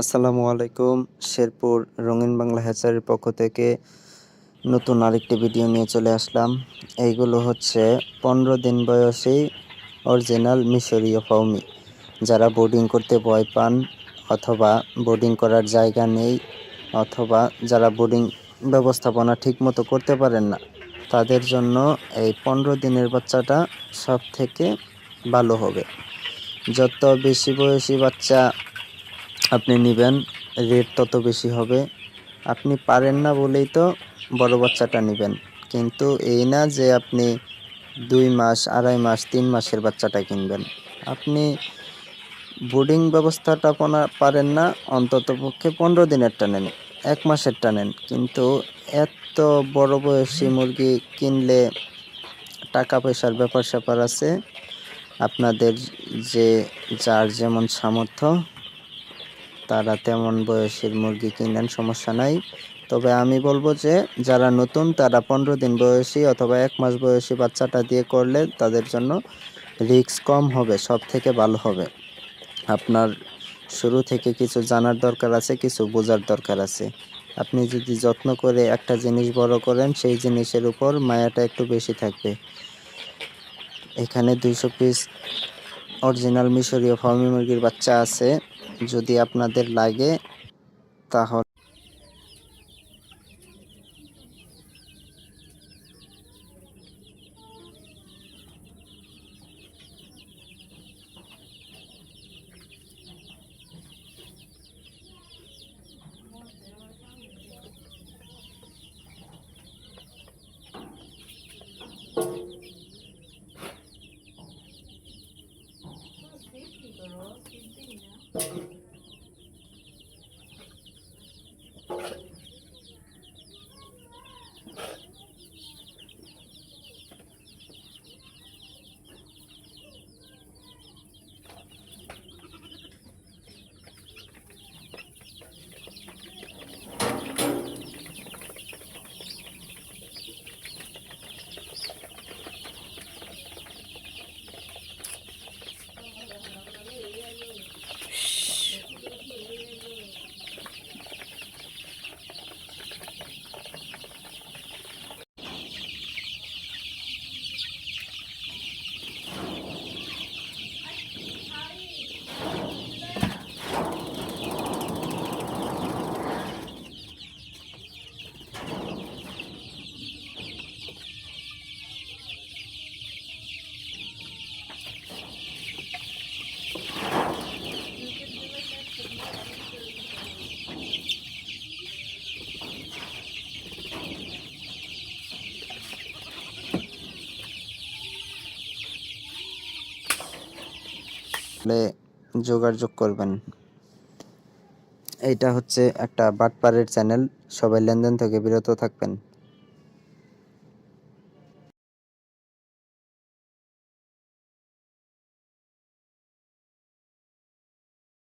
আসসালামু আলাইকুম, শেরপুর রঙিন বাংলা হ্যাচারির পক্ষ থেকে নতুন আরেকটি ভিডিও নিয়ে চলে আসলাম। এইগুলো হচ্ছে পনেরো দিন বয়সেই অরিজিনাল মিশরীয় ফাউমি। যারা বোর্ডিং করতে ভয় পান অথবা বোর্ডিং করার জায়গা নেই অথবা যারা বোর্ডিং ব্যবস্থাপনা ঠিকমতো করতে পারেন না, তাদের জন্য এই পনেরো দিনের বাচ্চাটা সব থেকে ভালো হবে। যত বেশি বয়সী বাচ্চা আপনি নেবেন রেট তত বেশি হবে। আপনি পারেন না বলেই তো বড় বাচ্চাটা নেবেন। কিন্তু এই না যে আপনি দুই মাস, আড়াই মাস, তিন মাসের বাচ্চাটা কিনবেন। আপনি বোর্ডিং ব্যবস্থাটা পারেন না, অন্তত পক্ষে পনেরো দিনেরটা নেন, এক মাসেরটা নেন। কিন্তু এত বড় বয়সী মুরগি কিনলে টাকা পয়সার ব্যাপার স্যাপার আছে। আপনাদের যে, যার যেমন সামর্থ্য তারা তেমন বয়সের মুরগি কিনেন সমস্যা নাই। তবে আমি বলব যে, যারা নতুন, তারা পনেরো দিন বয়সী অথবা এক মাস বয়সী বাচ্চাটা দিয়ে করলে তাদের জন্য রিস্ক কম হবে সব থেকে ভালো হবে। আপনার শুরু থেকে কিছু জানার দরকার আছে, কিছু বোঝার দরকার আছে। আপনি যদি যত্ন করে একটা জিনিস বড় করেন, সেই জিনিসের উপর মায়াটা একটু বেশি থাকবে। এখানে দুইশো পিস অরিজিনাল মিশরীয় ফার্মি মুরগির বাচ্চা আছে। যদি আপনাদের লাগে তাহলে Thank you. যোগাযোগ করবেন। এটা হচ্ছে একটা বাটপারের চ্যানেল। সবাই লেনদেন থেকে বিরত থাকবেন।